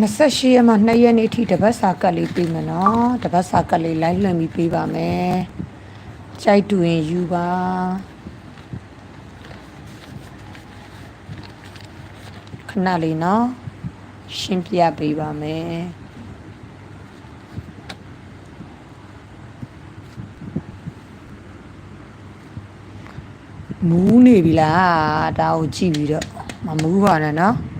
28ရက်မှ2ရက်နေ့အထိတပတ်စာကတ်လေးပေးမယ်နော်တပတ်စာကတ်လေးလိုက်လွှင့်ပြီးပေးပါမယ်ကြိုက်တူရင်ယူပါခဏလေးနော်ရှင်းပြပေးပါမယ်မူးနေပြီလားဒါကိုကြည့်ပြီးတော့မမူးပါနဲ့နော်ဒါ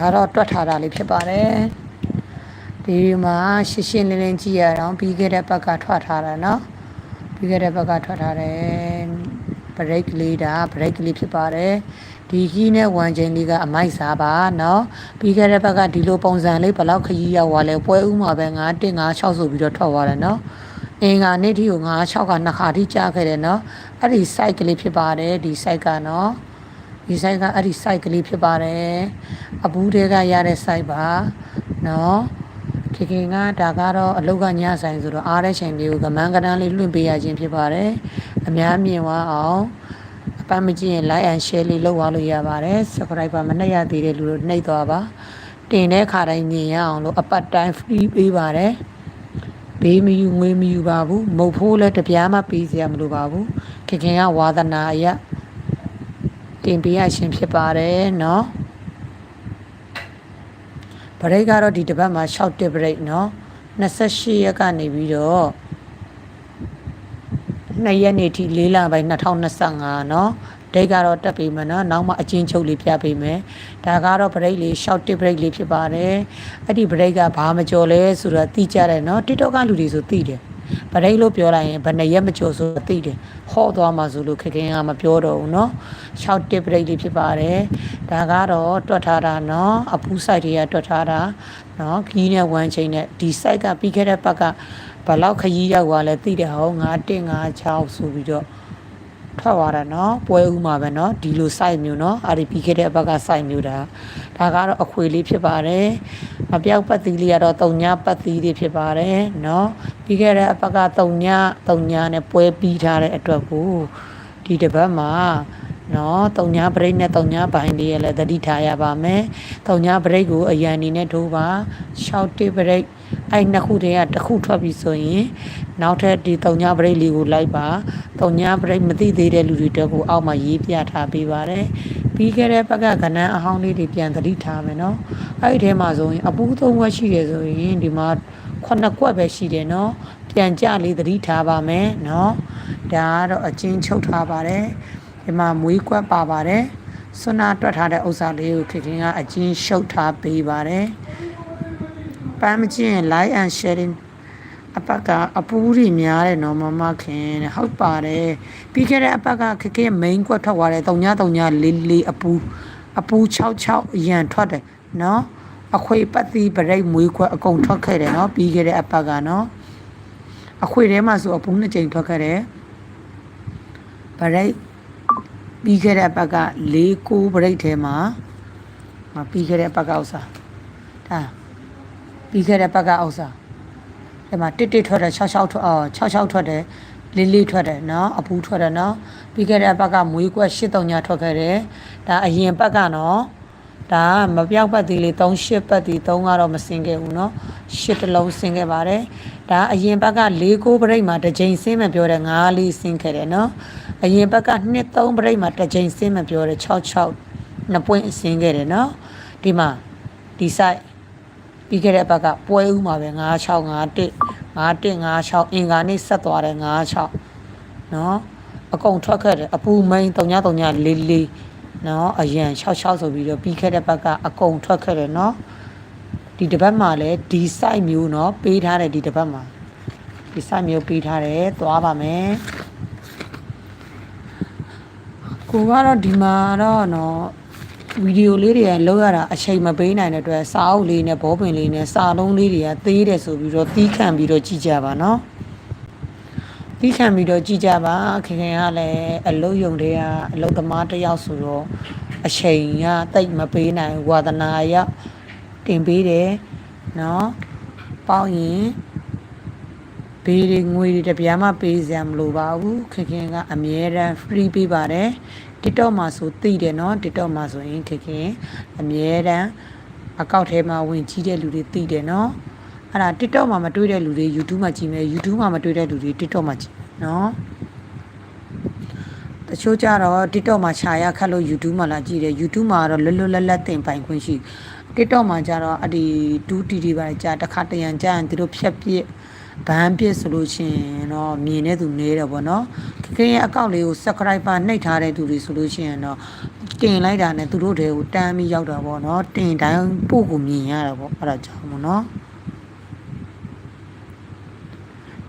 ကတော့တွက်ထားတာလေးဖြစ်ပါတယ်ဒီမှာရှင်းရှင်းလင်းလင်းကြည့်ရအောင်ပြီးခဲ့တဲ့ဘက်ကထွက်ထားတာနော်ပြီးခဲ့တဲ့ဘက်ကထွက်ထားတယ်ဘရိတ်လေးဒါဘရိတ်လေးဖြစ်ပါတယ်ဒီကြီးနဲ့ဝမ်ချင်းလေးကအမိုက်စားပါเนาะပြီးခဲ့တဲ့ဘက်ကဒီလိုပုံစံလေးဘလောက်ခကြီးရောက်သွားလဲပွဲဥမှာပဲ9 1 5 6ဆိုပြီးတော့ထွက်သွားတယ်เนาะအင်္ဂါနေ့ထိကို9 6ကနှစ်ခါထိကြားခဲ့တယ်เนาะအဲ့ဒီ site ကလေးဖြစ်ပါတယ်ဒီ site ကเนาะ ဒီ site ကအဲ့ဒီ site ကလေးဖြစ်ပါတယ်အဘူးတဲကရတဲ့ site ပါနော်ခင်ခင်ကဒါကတော့အလုတ်ကညဆိုင်ဆိုတော့အားတဲ့ချိန်မျိုးကမန်းကတန်းလေးလွှင့်ပေးရခြင်းဖြစ်ပါတယ်အများမြင်ဝအောင်အပန်းမကြည့်ရင် like and share လေးလုပ်သွားလို့ရပါတယ် subscriber မနှိပ်ရသေးတဲ့လူတို့နှိပ်သွားပါတင်တဲ့ခါတိုင်းမြင်ရအောင်လို့အပတ်တိုင်း free ပေးပါတယ်ဘေးမယူငွေမယူပါဘူးမုတ်ဖိုးလည်းတပြားမှပေးစရာမလိုပါဘူးခင်ခင်ကဝါသနာအရာ တင်ပေးရခြင်းဖြစ်ပါတယ်เนาะဗရိတ်ကတော့ဒီတစ်ပတ်မှာ6တစ်ဗရိတ်เนาะ28ရက်ကနေပြီးတော့2ရက်နေ့ထိ4လပိုင်း2025เนาะဒိတ်ကတော့တက်ပြီမယ်เนาะနောက်မှအချင်းချုပ်လေးပြပေးမယ်ဒါကတော့ဗရိတ်လေး short tip break လေးဖြစ်ပါတယ်အဲ့ဒီ break ကဘာမကြော်လဲဆိုတော့သိကြတယ်เนาะ TikTok ကလူတွေဆိုသိတယ် ဗရိတ်လို့ပြောလိုက်ရင်ဘယ်နှစ်ရက်မကြော်ဆိုသိတယ်ဟော့သွားမှဆိုလို့ခက်ခင်ကမပြောတော့ဘူးเนาะ short tip break လေးဖြစ်ပါတယ်ဒါကတော့တွက်ထားတာเนาะအပူ site တွေကတွက်ထားတာเนาะခီးနဲ့ဝမ်းချိန်နဲ့ဒီ site ကပြီးခဲ့တဲ့ပတ်ကဘလောက်ခရီးရောက်သွားလဲသိတယ်ဟော9 1 5 6ဆိုပြီးတော့ ထွက်သွားတာနော်ပွဲဥမှာပဲနော်ဒီလို site မျိုးနော်အဲ့ဒီပြီးခဲ့တဲ့အဘက်က site မျိုးဒါဒါကတော့အခွေလေးဖြစ်ပါတယ်မပြောက်ပတ်သီးလေးကတော့တုံညာပတ်သီးလေးဖြစ်ပါတယ်နော်ပြီးခဲ့တဲ့အဘက်ကတုံညာတုံညာနဲ့ပွဲပြီးထားတဲ့အတွက်ကိုဒီတစ်ပတ်မှာနော်တုံညာဘရိတ်နဲ့တုံညာဘိုင်းလေးရလည်းသတိထားရပါမယ်တုံညာဘရိတ်ကိုအရန်အနေနဲ့ထိုးပါရှောက်တစ်ဘရိတ် အဲ့နှစ်ခုတည်းကတစ်ခုထွက်ပြီဆိုရင်နောက်ထပ်ဒီတုံညာဘရိတ်လေးကိုလိုက်ပါတုံညာဘရိတ်မသိသေးတဲ့လူတွေတက်ကိုအောက်မှာရေးပြထားပေးပါတယ်ပြီးခဲ့တဲ့ဘက်ကကဏ္ဍအဟောင်းလေးတွေပြန်သတိထားမယ်နော်အဲ့ဒီထဲမှာဆိုရင်အပူသုံးခွက်ရှိတယ်ဆိုရင်ဒီမှာခုနှစ်ခွက်ပဲရှိတယ်နော်ပြန်ကြလေးသတိထားပါမယ်နော်ဒါကတော့အချင်းချုပ်ထားပါတယ်ဒီမှာမွေးကွက်ပါပါတယ်ဆွနာတွက်ထားတဲ့ဥစ္စာလေးကိုခင်ခင်ကအချင်းရှုပ်ထားပေးပါတယ် ပန်းမကျင် like and sharing အပတ်ကအပူးတွေများတယ်နော်မမခင်တဲ့ဟုတ်ပါတယ်ပြီးခဲ့တဲ့အပတ်ကခက်ခဲ main ကွက်ထွက်သွားတယ်တုံညာတုံညာလေးလေးအပူအပူ66အရန်ထွက်တယ်နော်အခွေပတ်သီးဗရိတ်မွေးခွက်အကုန်ထွက်ခဲ့တယ်နော်ပြီးခဲ့တဲ့အပတ်ကနော်အခွေထဲမှာဆိုအပူနှစ်ကြိမ်ထွက်ခဲ့တယ်ဗရိတ်ပြီးခဲ့တဲ့အပတ်က၄ကိုဗရိတ်ထဲမှာမပြီးခဲ့တဲ့အပတ်ကဥစ္စာဒါ ပြီးခဲ့တဲ့ပတ်ကဥစ္စာဒီမှာတစ်တစ်ထွက်တယ်66ထွက်အော်66ထွက်တယ်လေးလေးထွက်တယ်နော်အပူထွက်တယ်နော်ပြီးခဲ့တဲ့ဘက်ကမွေးကွက်83ညထွက်ခဲ့တယ်ဒါအရင်ဘက်ကနော်ဒါမပြောက်ပတ်သေးလေး38ပတ်သေး3ကတော့မစင်ခဲ့ဘူးเนาะ8တလုံးစင်ခဲ့ပါတယ်ဒါအရင်ဘက်က4 9ပရိတ်မှာတစ်ချိန်စင်းမပြောတဲ့9လေးစင်ခဲ့တယ်เนาะအရင်ဘက်က2 3ပရိတ်မှာတစ်ချိန်စင်းမပြောတဲ့6 6နှစ်ပွင့်စင်ခဲ့တယ်เนาะဒီမှာဒီ site ပြီးခဲ့တဲ့ဘက်ကပွဲဦးမှာပဲ9651 5156အင်္ဂါနေ့ဆက်သွားတယ်96နော်အကုန်ထွက်ခဲ့တယ်အပူမိန်3934နော်အရန်66ဆိုပြီးတော့ပြီးခဲ့တဲ့ဘက်ကအကုန်ထွက်ခဲ့တယ်နော်ဒီတစ်ပတ်မှာလည်းဒီ site မျိုးနော်ပေးထားတယ်ဒီတစ်ပတ်မှာဒီ site မျိုးပေးထားတယ်သွားပါမယ်ကိုကတော့ဒီမှာတော့နော် ဗီဒီယိုလေးတွေကလောက်ရတာအချိန်မပေးနိုင်တဲ့အတွက်စာအုပ်လေးနဲ့ဘောပင်လေးနဲ့စာလုံးလေးတွေကသေးတယ်ဆိုပြီးတော့တီးခံပြီးတော့ကြည့်ကြပါနော်တီးခံပြီးတော့ကြည့်ကြပါခင်ခင်ကလည်းအလုတ်ယုံတွေကအလုတ်သမားတစ်ယောက်ဆိုတော့အချိန်ကတိတ်မပေးနိုင်ဝါသနာရတင်ပေးတယ်နော်ပေါင်းရင်ဘေးတွေငွေတွေတပြားမှပေးစရာမလိုပါဘူးခင်ခင်ကအမြဲတမ်း free ပေးပါတယ် TikTok မှာဆိုသိတယ်နော် TikTok မှာဆိုရင်ခင်ခင်အမြဲတမ်းအကောင့်ထဲမှာဝင်ကြည့်တဲ့လူတွေသိတယ်နော်အဲ့ဒါ TikTok မှာမတွေ့တဲ့လူတွေ YouTube မှာကြည့်မယ် YouTube မှာမတွေ့တဲ့လူတွေ TikTok မှာကြည့်မယ်နော်တချို့ကြတော့ TikTok မှာခြာရခတ်လို့ YouTube မှာလာကြည့်တယ် YouTube မှာတော့လွတ်လွတ်လပ်လပ်တင်ပိုင်ခွင့်ရှိ TikTok မှာကြတော့အဒီ 2T တွေပါကြာတစ်ခါတရံကြာရင်သူတို့ဖြတ်ပြစ်ဘန်းပြစ်ဆိုလို့ရှိရင်တော့မြင်တဲ့သူနေတယ်ပေါ့နော် ခင်းရဲ့အကောင့်လေးကို subscriber နှိပ်ထားတဲ့သူတွေဆိုလို့ရှိရင်တော့တင်လိုက်တာနဲ့သူတို့တွေကိုတန်းပြီးရောက်တာပေါ့နော်တင်တိုင်းပို့ကိုမြင်ရတာပေါ့အဲ့ဒါကြောင့်မို့နော်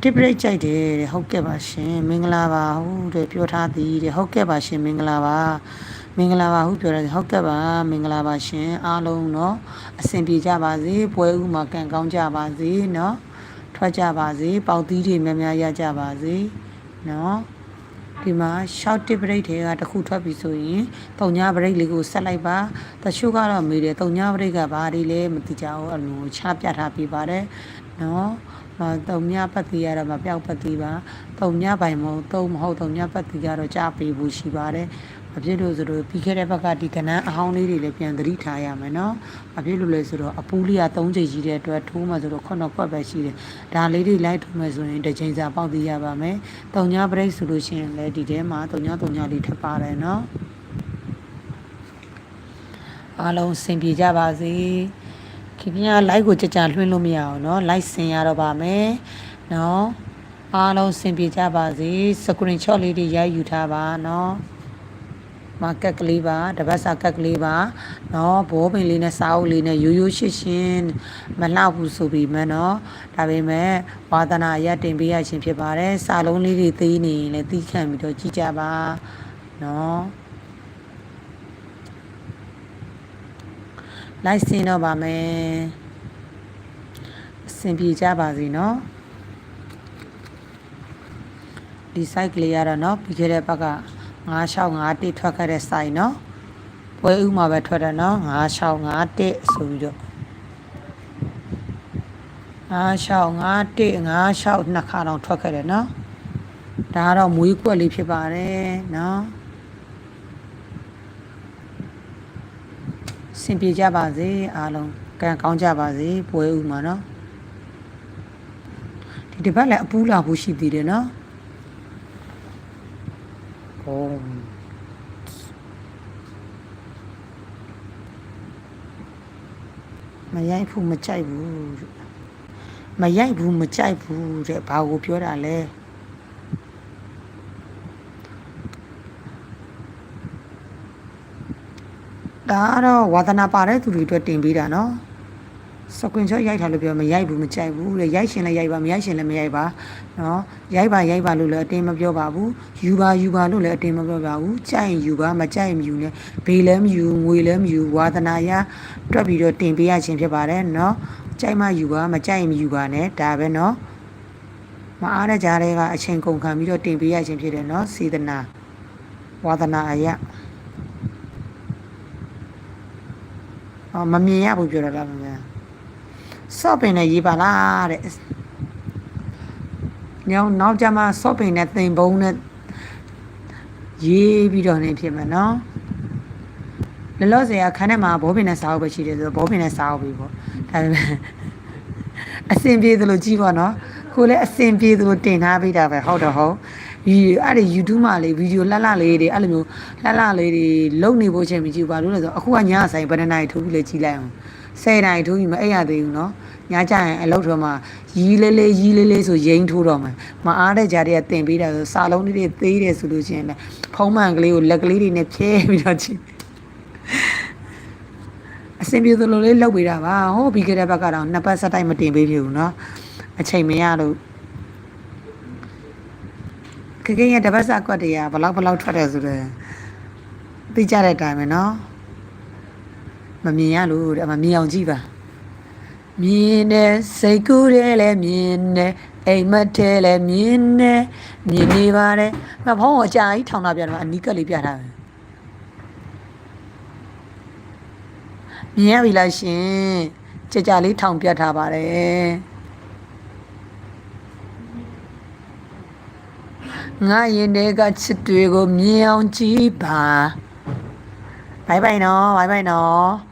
တစ်ပရိတ်ကြိုက်တယ်တဲ့ဟုတ်ကဲ့ပါရှင်မင်္ဂလာပါဟုတ်တယ်ပြောထားသည်တဲ့ဟုတ်ကဲ့ပါရှင်မင်္ဂလာပါမင်္ဂလာပါဟုတ်ပြောတယ်ဟုတ်ကဲ့ပါမင်္ဂလာပါရှင်အားလုံးเนาะအဆင်ပြေကြပါစေပွဲဥမှာကံကောင်းကြပါစေเนาะထွက်ကြပါစေပေါက်သီးတွေများများရကြပါစေเนาะ ဒီမှာ short tip break တွေကတစ်ခုထွက်ပြီဆိုရင်ပုံညာ break လေးကိုဆက်လိုက်ပါတချို့ကတော့မေးတယ်ပုံညာ break ကဘာတွေလဲမသိကြဘူးအဲ့လိုချပြထားပြပါတယ်နော်အာတုံညပတ်တိရတော့မပြောက်ပတ်တိပါတုံညပိုင်မဟုတ်တုံမဟုတ်တုံညပတ်တိကတော့ကြားပေးဖို့ရှိပါတယ် မဖြစ်လို့ဆိုတော့ပြီးခဲ့တဲ့ဘက်ကဒီကနန်းအဟောင်းလေးတွေလည်းပြန်သတိထားရမယ်နော်မဖြစ်လို့လဲဆိုတော့အပူလေးက၃ချိန်ကြီးတဲ့အတွက်ထိုးမှဆိုတော့ခုနှစ်ခွက်ပဲရှိတယ်ဒါလေးတွေလိုက်ထိုးမယ်ဆိုရင်တစ်ချိန်စာပေါက်သေးရပါမယ်တုံမြဘရိတ်ဆိုလို့ရှိရင်လည်းဒီထဲမှာတုံမြတုံမြလေးထပ်ပါတယ်နော်အားလုံးအဆင်ပြေကြပါစေခင်ဗျာ live ကိုကြကြလွှင့်လို့မရအောင်เนาะ live ဆင်ရတော့ပါမယ်เนาะအားလုံးအဆင်ပြေကြပါစေ screen shot လေးတွေရိုက်ယူထားပါเนาะ မာကက်ကလေးပါတပတ်စာကက်ကလေးပါเนาะဘောပင်လေးနဲ့စာအုပ်လေးနဲ့ရိုးရိုးရှင်းရှင်းမလှဘူးဆိုပြီးမှเนาะဒါပေမဲ့ဝါသနာရတင်ပေးရခြင်းဖြစ်ပါတယ်စာလုံးလေးတွေသိနေရင်လည်းသိခံပြီးတော့ကြည့်ကြပါเนาะ လိုက်စင်တော့ပါမယ်အဆင်ပြေကြပါစေเนาะဒီ site ကလေးရတော့เนาะပြီးခဲ့တဲ့ဘက်က 965တိထွက်ခဲ့တဲ့ဆိုင်နော်ပွဲဥမှာပဲထွက်တယ်နော်965တိဆိုပြီးတော့965တိ96နှစ်ခါတော့ထွက်ခဲ့တယ်နော်ဒါကတော့မွေးကွက်လေးဖြစ်ပါတယ်နော်စင်ပြေကြပါစေအားလုံးကံကောင်းကြပါစေပွဲဥမှာနော်ဒီတစ်ပတ်လည်းအပူလာဖို့ရှိသေးတယ်နော် ဟောမရိုက်ဘူးမကြိုက်ဘူးမရိုက်ဘူးမကြိုက်ဘူးတဲ့ဘာကိုပြောတာလဲဒါကတော့ဝါသနာပါတဲ့သူတွေအတွက်တင်ပေးတာနော် စကွင်ချော့ရိုက်ထားလို့ပြောမရိုက်ဘူးမကြိုက်ဘူးလေရိုက်ရှင်လည်းရိုက်ပါမရိုက်ရှင်လည်းမရိုက်ပါနော်ရိုက်ပါရိုက်ပါလို့လည်းအတင်းမပြောပါဘူးယူပါယူပါလို့လည်းအတင်းမပြောပါဘူးကြိုက်ရင်ယူပါမကြိုက်ရင်မယူနဲ့ဘေးလည်းမယူငွေလည်းမယူဝါသနာရတွက်ပြီးတော့တင်ပေးရခြင်းဖြစ်ပါတယ်နော်ကြိုက်မှယူပါမကြိုက်ရင်မယူပါနဲ့ဒါပဲနော်မအားတဲ့ကြားတွေကအချိန်ကုန်ခံပြီးတော့တင်ပေးရခြင်းဖြစ်တယ်နော်စေတနာဝါသနာအရာအော်မမြင်ရဘူးပြောတာလားမမြင် စော့ပင်နဲ့ရေးပါလားတဲ့ညောင်းနောက်ကြမှာစော့ပင်နဲ့သင်ပုံးနဲ့ရေးပြီးတော့နေဖြစ်မယ်နော်လောလောဆယ်ကခန်းထဲမှာဘောပင်နဲ့စားအုပ်ပဲရှိတယ်ဆိုတော့ဘောပင်နဲ့စားအုပ်ပြီပေါ့ဒါပေမဲ့အစင်ပြေသလိုကြီးပေါ့နော်ကိုလည်းအစင်ပြေသလိုတင်ထားပေးတာပဲဟုတ်တော့ဟုတ်ဒီအဲ့ဒီ YouTube မှာလေဗီဒီယိုလှလှလေးတွေအဲ့လိုမျိုးလှလှလေးတွေလုံနေဖို့ချိန်မကြည့်ပါလို့လဲဆိုအခုကညဆိုင်ဘယ်နှစ်နာရီထိုးပြီးလဲကြည့်လိုက်အောင် 10နာရီထိုးပြီးမအိပ်ရသေးဘူးနော်ညကြရင်အလုပ်တော်မှာရီးလေးလေးရီးလေးလေးဆိုရင်ထိုးတော့မှာမအားတဲ့ကြားတွေကတင်ပေးတာဆိုစာလုံးလေးတွေသေးတယ်ဆိုလို့ရှိရင်လည်းဖုံးမှန်ကလေးကိုလက်ကလေးတွေနဲ့ဖြဲပြီးတော့ကြည့်အဆင်ပြေသလိုလေးလုပ်ပေးတာပါဟောပြီးကြတဲ့ဘက်ကတော့နှစ်ပတ်ဆက်တိုက်မတင်ပေးဖြစ်ဘူးเนาะအချိန်မရလို့ခကင်းရဲ့တပတ်ဆက်ကွက်တွေကဘလောက်ဘလောက်ထွက်တယ်ဆိုတော့သိကြတဲ့အတိုင်းပဲเนาะ မမြင်ရလို့တဲ့မမြင်အောင်ကြည့်ပါမြင်တယ်စိတ်ကူးတယ်လည်းမြင်တယ်အိမ်မက်ထဲလည်းမြင်တယ်မြင်နေပါတယ်မဖောင်းကိုအကြာကြီးထောင်တာပြတယ်အနီးကပ်လေးပြထားတယ်မြင်ရပြီလားရှင်ကြကြလေးထောင်ပြထားပါတယ်ငါရင်တွေကချစ်တွေကိုမြင်အောင်ကြည့်ပါဘိုင်ဘိုင်နော်ဘိုင်ဘိုင်နော်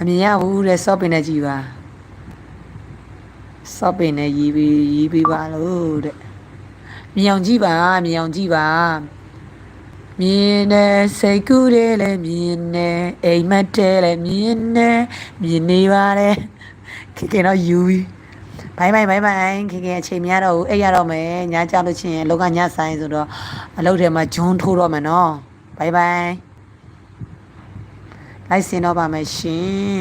မမြင်ရဘူးတဲ့စော့ပင်နဲ့ကြည်ပါစော့ပင်နဲ့ရီးပြီးရီးပြီးပါလို့တဲ့မြင်အောင်ကြည့်ပါမြင်အောင်ကြည့်ပါမြင်နေစိတ်ကူးတယ်လေမြင်နေအိမ်မက်တယ်လေမြင်နေမြင်နေပါတယ်ခင်ခင်တော့ယူပြီးဘိုင်ဘိုင်ဘိုင်ဘိုင်ခင်ခင်အချိန်များတော့ဘူးအဲ့ရတော့မယ်ညကြလို့ချင်းအလောကညဆိုင်ဆိုတော့အလုပ်ထဲမှာဂျွန်းထိုးတော့မယ်နော်ဘိုင်ဘိုင် လိုက်စင်တော့ပါမယ်ရှင်